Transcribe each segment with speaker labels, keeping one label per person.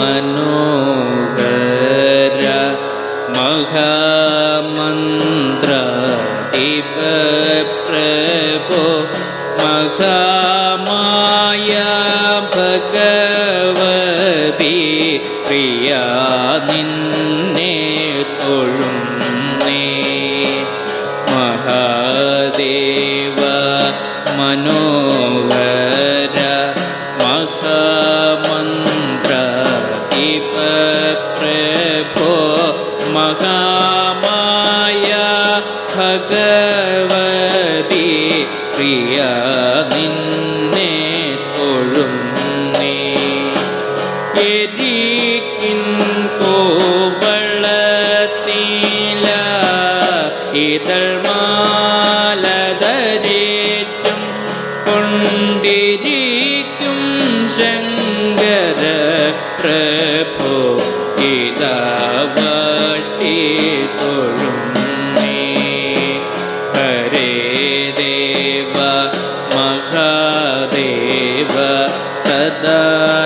Speaker 1: मनोहर महामन्त्र इव प्रभो महामाया भगवति प्रिया निन्ने तुळुने महादेव मनोह ഭഗവതി പ്രിയ നിന്നെ തൊഴുന്നേ എരിക്കിൻ കോവളത്തില ഇതൾ മാലധരേറ്റും കൊണ്ടിരിക്കും ശങ്കര പ്രഭു ഇതാവട്ടി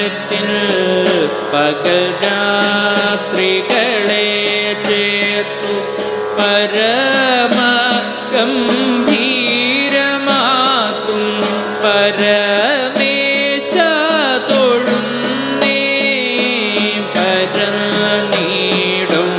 Speaker 1: പ്രപഞ്ചത്തിൽ പകൽ രാത്രികളെ ചേർത്തു. പരമ ഗംഭീരമാക്കും പരമേശ തൊഴുന്നേ. പരം നീടും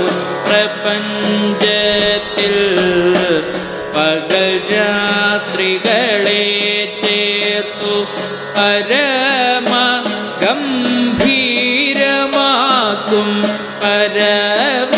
Speaker 1: ഗംഭീരമാക്കും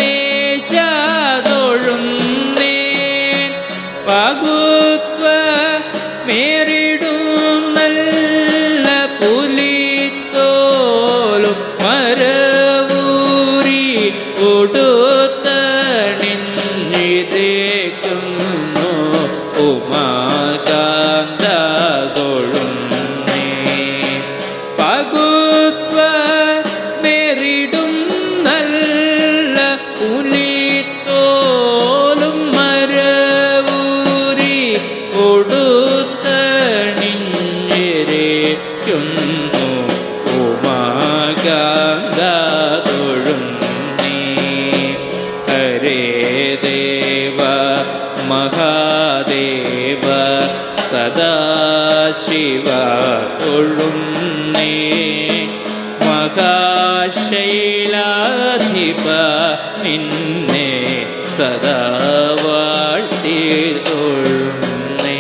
Speaker 1: മഹാദേവ സദാശിവ കൊള്ളുന്നേ. മഹാശൈലാധിപ നിന്നെ സദാ വാഴ്ത്തി തൊഴുന്നേ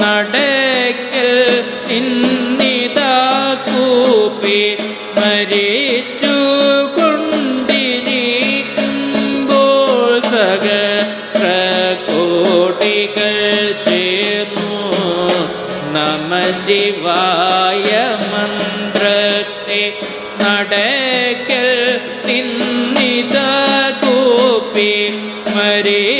Speaker 1: നടക്കൽ ഇന്നിതാ കൂപ്പി മരിച്ചു കൊണ്ടിരിക്കുമ്പോൾ സഹസ്ര കോടികൾ ചേർന്നു. നമ ശിവായ മന്ത്രത്തെ നടക്കൽ നിന്നിത കൂപ്പി മരിച്ചു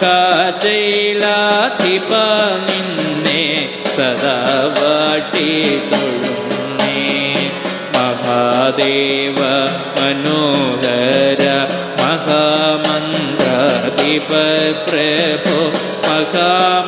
Speaker 1: മഹാശൈലാധിപ നിന്നെ സദാ വാട്ടി തൊഴുന്നേ മഹാദേവ മനോഹര മഹാമന്ത്രാധിപ പ്രഭോ മഹാമായ